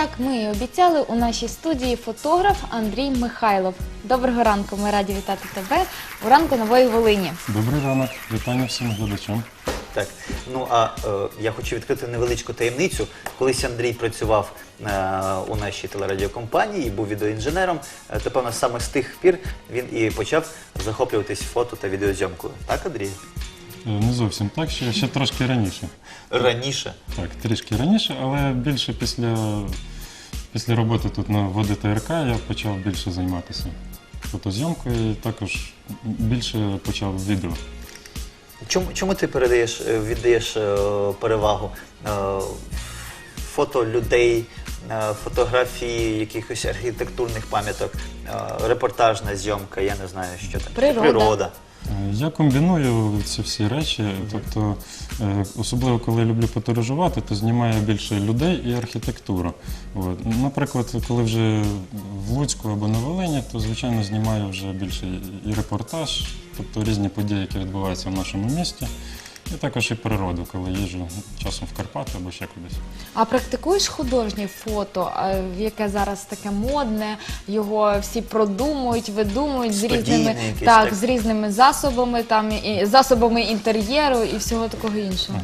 Як ми і обіцяли, у нашій студії фотограф Андрій Михайлов. Доброго ранку. Ми раді вітати тебе у ранку нової Волині. Добрий ранок, вітання всім глядачам. Так, ну а е, я хочу відкрити невеличку таємницю. Колись Андрій працював е, у нашій телерадіокомпанії, був відеоінженером. Е, то, певно, саме з тих пір він і почав захоплюватись фото та відеозйомкою. Так, Андрій? Е, Не зовсім так, ще, ще трошки раніше. Раніше. Так, трішки раніше, але більше після, після роботи тут на ВДТРК я почав більше займатися фотозйомкою і також більше почав відео. Чому, чому ти передаєш, е, віддаєш е, перевагу е, фото людей, е, фотографії якихось архітектурних пам'яток, е, репортажна зйомка, я не знаю, що там. Природа. Природа. Е, Я комбіную ці всі речі, тобто, е, особливо коли я люблю подорожувати, то знімаю більше людей і архітектуру. От. Наприклад, коли вже в Луцьку або на Волині, то звичайно знімаю вже більше і репортаж, тобто різні події, які відбуваються в нашому місті. І також і природу, коли їжджу часом в Карпати або ще кудись. А практикуєш художнє фото, е, яке зараз таке модне, його всі продумують, видумують з Студійне різними якесь, так, так. з різними засобами, там і засобами інтер'єру і всього такого іншого.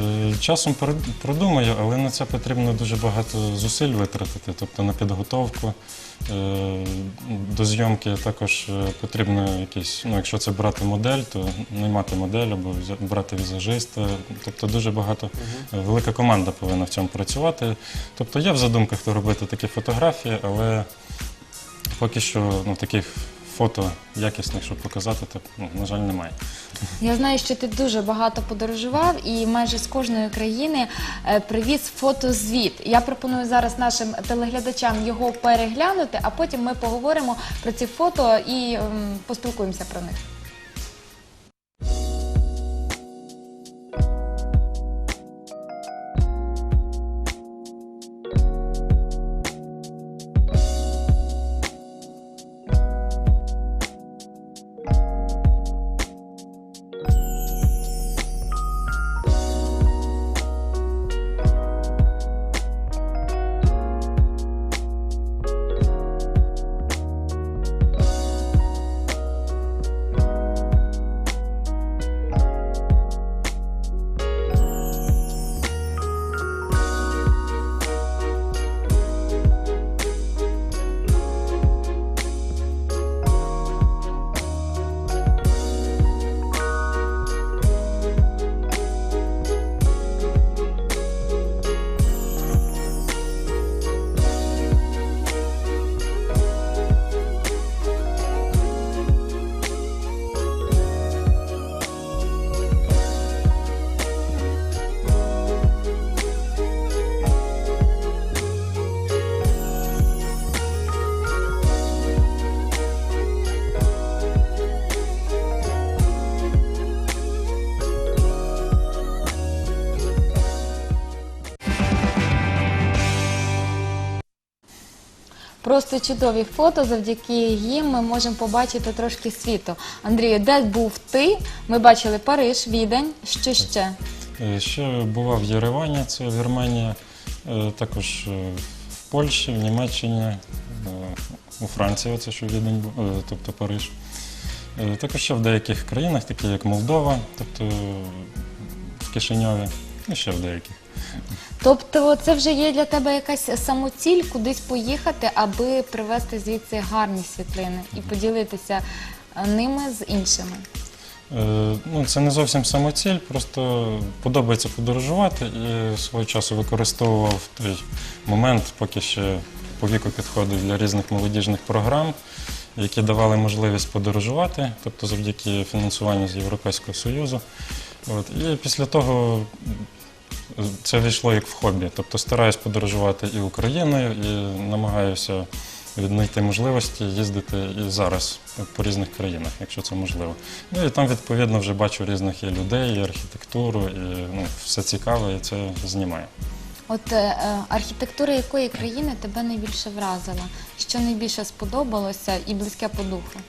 Е, Часом пер- продумаю, але на це потрібно дуже багато зусиль витратити, тобто на підготовку до зйомки також е, потрібно якісь, ну якщо це брати модель, то наймати модель або брати візажиста. Тобто дуже багато е, велика команда повинна в цьому працювати. Тобто я в задумках то робити такі фотографії, але поки що ну, таких фото якісних, щоб показати, то, ну, на жаль, немає. Я знаю, що ти дуже багато подорожував і майже з кожної країни е, привіз фотозвіт. Я пропоную зараз нашим телеглядачам його переглянути, а потім ми поговоримо про ці фото і м, поспілкуємося про них. Просто чудові фото. Завдяки їм ми можемо побачити трошки світу. Андрію, де був ти? Ми бачили Париж, Відень. Що ще? Е, Ще бував в Єревані, це Вірменія, е, також е, в Польщі, в Німеччині, е, у Франції, це що Відень, був, е, тобто Париж. Е, Також ще в деяких країнах, такі як Молдова, тобто в Кишиньові, і ще в деяких. Тобто, це вже є для тебе якась самоціль кудись поїхати, аби привезти звідси гарні світлини і поділитися е, ними з іншими. Е, Ну, це не зовсім самоціль, просто подобається подорожувати і свого часу використовував той момент, поки ще по віку підходив для різних молодіжних програм, які давали можливість подорожувати, тобто завдяки фінансуванню з Європейського Союзу. От. І після того це війшло як в хобі. Тобто стараюсь подорожувати і Україною, і намагаюся віднайти можливості їздити і зараз по різних країнах, якщо це можливо. Ну і там, відповідно, вже бачу різних і людей, і архітектуру, і ну, все цікаве, і це знімаю. От е, е, архітектура якої країни тебе найбільше вразила? Що найбільше сподобалося і близьке по духу?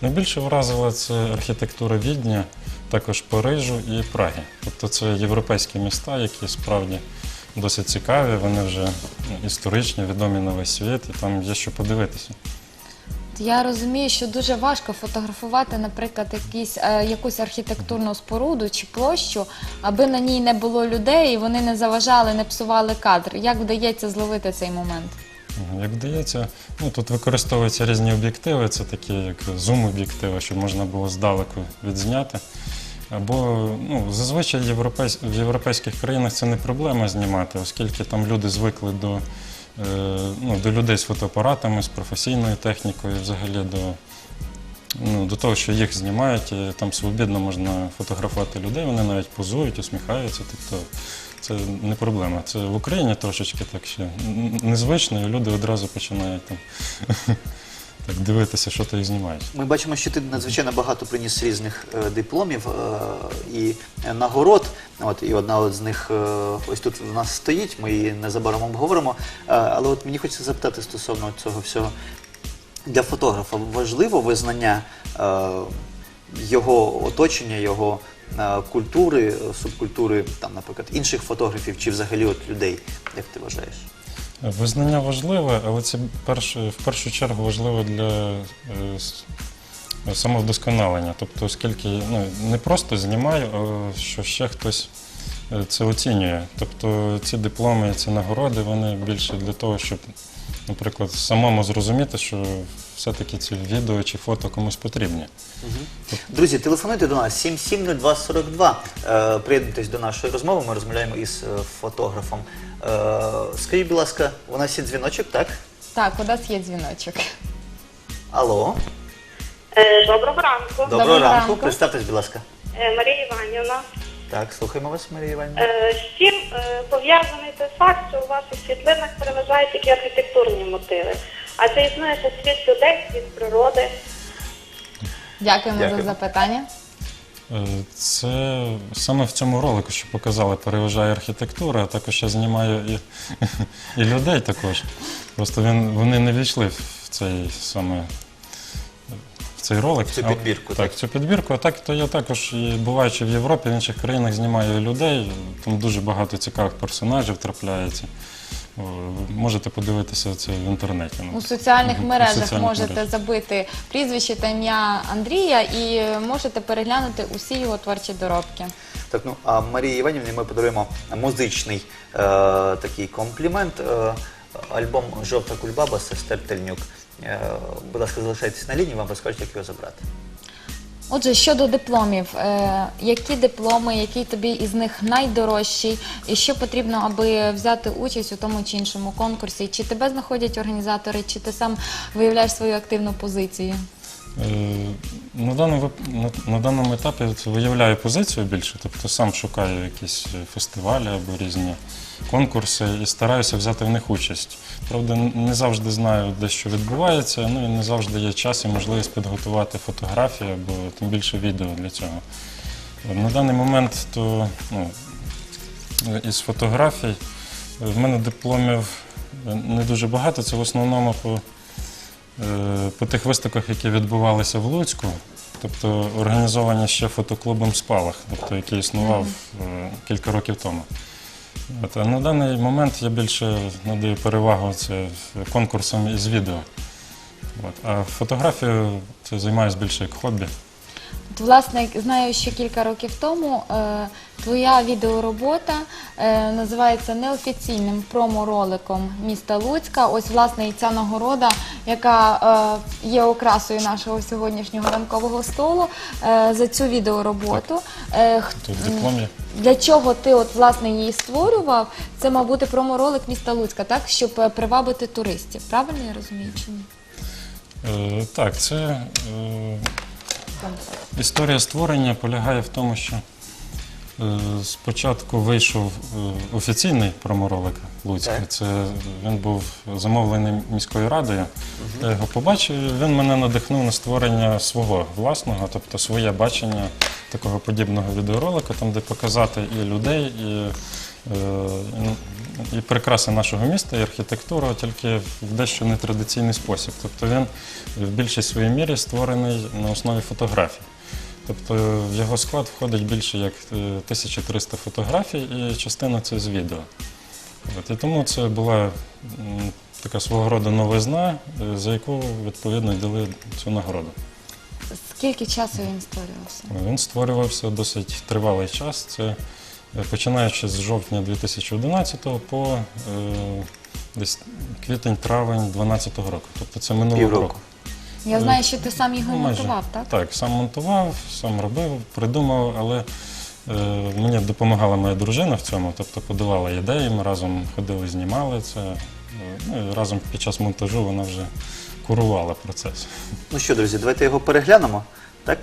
Найбільше вразила це архітектура Відня, також Парижу і Праги. Тобто це європейські міста, які справді досить цікаві, вони вже ну, історичні, відомі на весь світ, і там є що подивитися. Я розумію, що дуже важко фотографувати, наприклад, якісь, е, якусь архітектурну споруду чи площу, аби на ній не було людей і вони не заважали, не псували кадр. Як вдається зловити цей момент? Як вдається, ну тут використовуються різні об'єктиви, це такі як зум-об'єктиви, щоб можна було здалеку відзняти. Або ну, зазвичай європейсь... в європейських країнах це не проблема знімати, оскільки там люди звикли до, е, ну, до людей з фотоапаратами, з професійною технікою, взагалі до, ну, до того, що їх знімають, там свобідно можна фотографувати людей, вони навіть позують, усміхаються. Тобто це не проблема. Це в Україні трошечки так ще незвично, і люди одразу починають там так дивитися, що то їх знімають. Ми бачимо, що ти надзвичайно багато приніс різних е, дипломів е, і нагород. От і одна от з них е, ось тут в нас стоїть. Ми її незабаром обговоримо. Е, але от мені хочеться запитати стосовно цього всього. Для фотографа важливо визнання е, його оточення, його е, культури, субкультури, там, наприклад, інших фотографів чи взагалі от людей. Як ти вважаєш? Визнання важливе, але це перш, в першу чергу важливо для е, самовдосконалення. Тобто, оскільки ну, не просто знімаю, а що ще хтось е, це оцінює. Тобто ці дипломи, ці нагороди, вони більше для того, щоб, наприклад, самому зрозуміти, що все-таки ці відео чи фото комусь потрібні. Друзі, телефонуйте до нас 770242. Е, приєднуйтесь до нашої розмови. Ми розмовляємо із е, фотографом. Е, скажіть, будь ласка, у нас є дзвіночок, так? Так, у нас є дзвіночок. Алло, Е, Доброго ранку. доброго, Доброго ранку. ранку. Представтесь, будь ласка. Е, Марія Іванівна. Так, слухаємо вас, Марія Іванівна. Е, З чим е, пов'язаний той факт, що у ваших світлинах переважають такі архітектурні мотиви? А це існує ще світ людей, світ природи. Дякуємо Дякую. за запитання. Е, Це саме в цьому ролику, що показали, переважає архітектура, а також я знімаю і, і людей також. Просто він, вони не війшли в цей саме цей ролик. В цю А- підбірку, Так, цю підбірку. А так то я також, і буваючи в Європі, в інших країнах знімаю людей. Там дуже багато цікавих персонажів трапляється. О, Можете подивитися це в інтернеті. ну. У соціальних Мгм, у мережах соціальних можете мережах. забити прізвище та ім'я Андрія і можете переглянути усі його творчі доробки. Так, ну а Марії Іванівні ми подаруємо музичний е, такий комплімент. Е, альбом Жовта кульбаба сестер Тельнюк. Е, будь ласка, залишайтесь на лінії, вам розкажуть, як його забрати. Отже, щодо дипломів, е, які дипломи, який тобі із них найдорожчий, і що потрібно, аби взяти участь у тому чи іншому конкурсі? Чи тебе знаходять організатори, чи ти сам виявляєш свою активну позицію? Е, На даному, вип- на, на даному етапі виявляю позицію більше, тобто сам шукаю якісь фестивалі або різні конкурси і стараюся взяти в них участь. Правда, не завжди знаю, де що відбувається, ну і не завжди є час і можливість підготувати фотографії або тим більше відео для цього. На даний момент то ну, із фотографій в мене дипломів не дуже багато, це в основному по Е, по тих виставках, які відбувалися в Луцьку, тобто організовані ще фотоклубом Спалах, тобто який існував е, кілька років тому. От, на даний момент я більше надаю перевагу це конкурсам із відео. От, а фотографію це займаюся більше як хобі. От, власне, знаю, що кілька років тому е, твоя відеоробота е, називається неофіційним промо-роликом міста Луцька. Ось, власне, і ця нагорода, яка е, є окрасою нашого сьогоднішнього ранкового столу е, за цю відеороботу. Е, х- Тут диплом є. Для чого ти от власне її створював? Це мав бути промо-ролик міста Луцька, так щоб е, привабити туристів. Правильно я розумію чи ні? Е, так, це е, історія створення полягає в тому, що е, спочатку вийшов е, офіційний проморолик Луцька. Це він був замовлений міською радою. Я його побачив, він мене надихнув на створення свого власного, тобто своє бачення такого подібного відеоролика, там де показати і людей, і, е, і прикраси нашого міста, і архітектуру, тільки в дещо нетрадиційний спосіб. Тобто він в більшій своїй мірі створений на основі фотографій. Тобто в його склад входить більше як е, 1300 фотографій і частина це з відео. От, і тому це була така свого роду новизна, е, за яку відповідно дали цю нагороду. Скільки часу він створювався? Він створювався досить тривалий час. Це е, починаючи з жовтня 2011 по е, десь квітень-травень 2012 року. Тобто це минулого Півроку. року. Я знаю, що ти сам його Ну, майже. монтував, так? Так, сам монтував, сам робив, придумав, але е, мені допомагала моя дружина в цьому, тобто подавала ідеї, ми разом ходили, знімали це. е, Ну, і разом під час монтажу вона вже курувала процес. Ну що, друзі, давайте його переглянемо, так?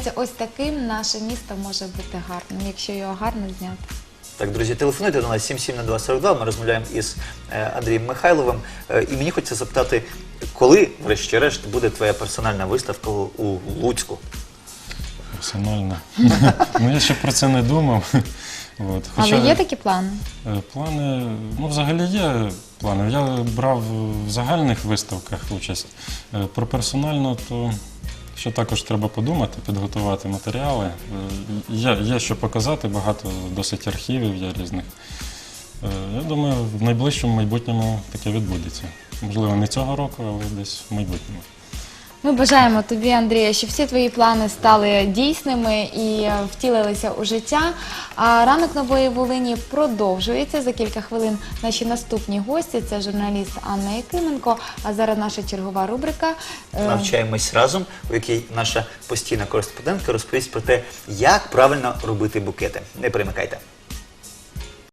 Виявляється, ось таким наше місто може бути гарним, якщо його гарно зняти. Так, друзі, телефонуйте до нас 770242. Ми розмовляємо із е, Андрієм Михайловим. Е, і мені хочеться запитати, коли, врешті-решт, буде твоя персональна виставка у, Луцьку? Персонально. ну я ще про це не думав. От. Але є такі плани? Е, Плани, ну взагалі є плани. Я брав в загальних виставках участь. Е, Про персональну, то ще також треба подумати, підготувати матеріали. Е, Є, є що показати, багато досить архівів є різних. Е, Я думаю, в найближчому майбутньому таке відбудеться. Можливо, не цього року, але десь в майбутньому. Ми бажаємо тобі, Андрія, щоб всі твої плани стали дійсними і е, втілилися у життя. А ранок нової Волині продовжується. За кілька хвилин наші наступні гості це журналіст Анна Якименко. А зараз наша чергова рубрика. е, Навчаємось разом, у якій наша постійна кореспондентка розповість про те, як правильно робити букети. Не перемикайте.